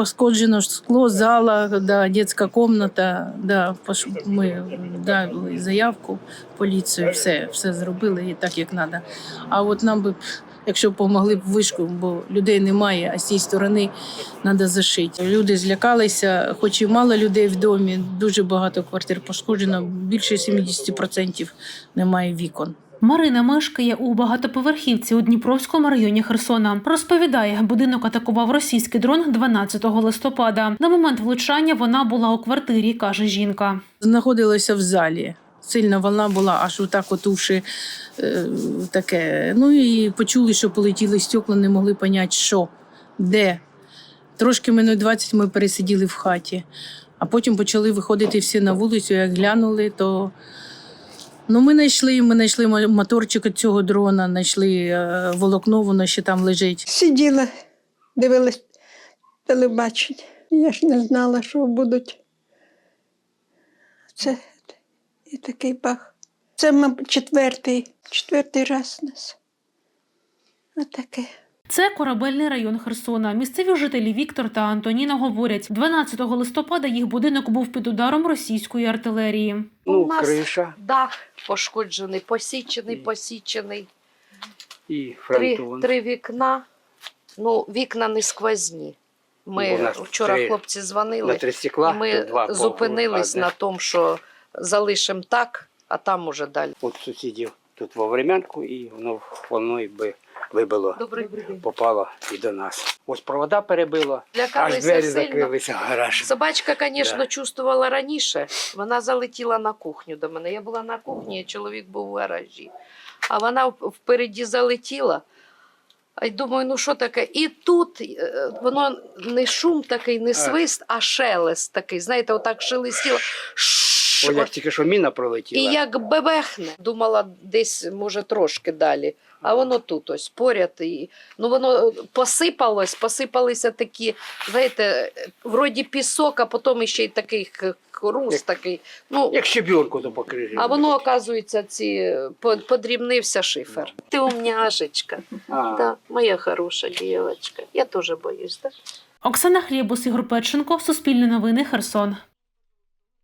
пошкоджено скло, зала, да, дитяча кімната. Да, ми дали заявку поліцію, все, все зробили і так, як треба. А от нам би, якщо б помогли б вишку, бо людей немає, а з цієї сторони треба зашити. Люди злякалися, хоч і мало людей в домі, дуже багато квартир пошкоджено, більше 70% немає вікон. Марина мешкає у багатоповерхівці у Дніпровському районі Херсона. Розповідає, будинок атакував російський дрон 12 листопада. На момент влучання вона була у квартирі, каже жінка. знаходилася в залі. Сильна волна була, аж отак от уші е, таке. Ну і почули, що полетіли стекла, не могли поняти, що, де. Трошки минут 20 ми пересиділи в хаті, а потім почали виходити всі на вулицю. Як глянули, то ну, ми знайшли, ми знайшли моторчик від цього дрона, знайшли е, волокно, воно ще там лежить. Сиділа, дивилась телебачення. Я ж не знала, що будуть. Це і такий бах. Це, мабуть, четвертий, четвертий раз у нас. Отаке. Це корабельний район Херсона. Місцеві жителі Віктор та Антоніна говорять, 12 листопада їх будинок був під ударом російської артилерії. Ну, У нас криша Дах пошкоджений, посічений, посічений. і Три, фронтон. три вікна. Ну, вікна не сквозні. У Ми нас вчора три- хлопці На дзвонили, три стекла, і ми то два зупинились поверху, на тому, що залишимо так, а там уже далі. От сусідів тут во времянку, і воно воно і би вибило. Попало і до нас. Ось провода перебило, аж двері сильно. закрилися в гараж. Собачка, звісно, Да. чувствувала раніше. Вона залетіла на кухню до мене. Я була на кухні, а чоловік був у гаражі. А вона впереді залетіла. А й думаю, ну що таке? І тут е, воно не шум такий, не свист, а шелест такий. Знаєте, отак шелестіло. Ось як тільки що міна І як бебехне. Думала, десь, може, трошки далі. А воно тут ось поряд. І, ну, воно посипалось, посипалися такі, знаєте, вроді пісок, а потім ще й такий хруст Як- такий. Ну, Як щебінку то покрижив. а воно, оказується, ці, подрібнився шифер. Ти умняшечка. А. Да, моя хороша дівчинка. Я теж боюсь, так? Оксана Хлєбус, Ігор Печенко, Суспільне новини, Херсон.